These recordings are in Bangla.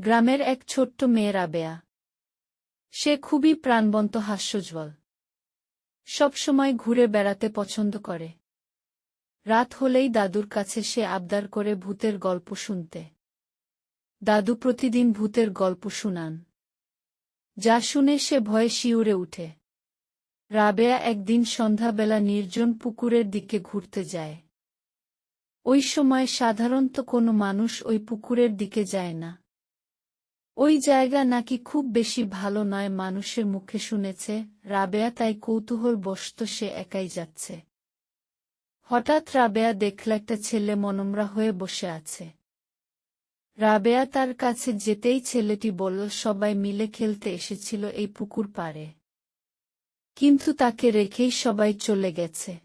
গ্রামের এক ছোট্ট মেয়ে রাবেয়া সে খুবই প্রাণবন্ত, হাস্যজ্জ্বল। সবসময় ঘুরে বেড়াতে পছন্দ করে। রাত হলেই দাদুর কাছে সে আবদার করে ভূতের গল্প শুনতে। দাদু প্রতিদিন ভূতের গল্প শুনান। যা শুনে সে ভয়ে শিউরে উঠে। রাবেয়া একদিন সন্ধ্যাবেলা নির্জন পুকুরের দিকে ঘুরতে যায়। ওই সময় সাধারণত কোনো মানুষ ওই পুকুরের দিকে যায় না। ওই জায়গা নাকি খুব বেশি ভালো নয়, মানুষের মুখে শুনেছে, রাবেয়া তাই কৌতূহল বসত সে একাই যাচ্ছে। হঠাৎ রাবেয়া দেখল একটা ছেলে মনমরা হয়ে বসে আছে। রাবেয়া তার কাছে যেতেই ছেলেটি বলল, সবাই মিলে খেলতে এসেছিল এই পুকুর পাড়ে। কিন্তু তাকে রেখেই সবাই চলে গেছে।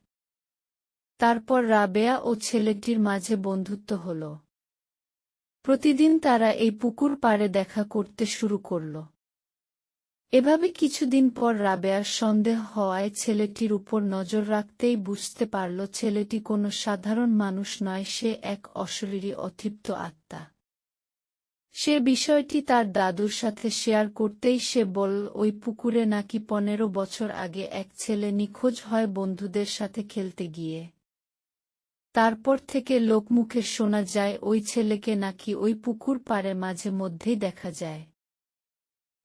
তারপর রাবেয়া ও ছেলেটির মাঝে বন্ধুত্ব হল। প্রতিদিন তারা এই পুকুর পাড়ে দেখা করতে শুরু করল। এভাবে কিছুদিন পর রাবেয়ার সন্দেহ হওয়ায় ছেলেটির উপর নজর রাখতেই বুঝতে পারল ছেলেটি কোনো সাধারণ মানুষ নয়, সে এক অশরীরী অতৃপ্ত আত্মা। সে বিষয়টি তার দাদুর সাথে শেয়ার করতেই সে বল ওই পুকুরে নাকি পনেরো বছর আগে এক ছেলে নিখোঁজ হয় বন্ধুদের সাথে খেলতে গিয়ে। তারপর থেকে লোকমুখে শোনা যায়, ওই ছেলেকে নাকি ওই পুকুর পাড়ে মাঝে মধ্যেই দেখা যায়।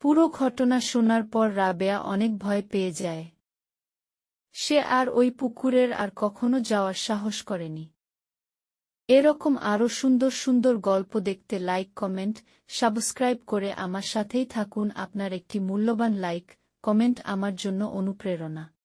পুরো ঘটনা শোনার পর রাবেয়া অনেক ভয় পেয়ে যায়। সে আর ওই পুকুরের আর কখনো যাওয়ার সাহস করেনি। এরকম আরও সুন্দর সুন্দর গল্প দেখতে লাইক কমেন্ট সাবস্ক্রাইব করে আমার সাথেই থাকুন। আপনার একটি মূল্যবান লাইক কমেন্ট আমার জন্য অনুপ্রেরণা।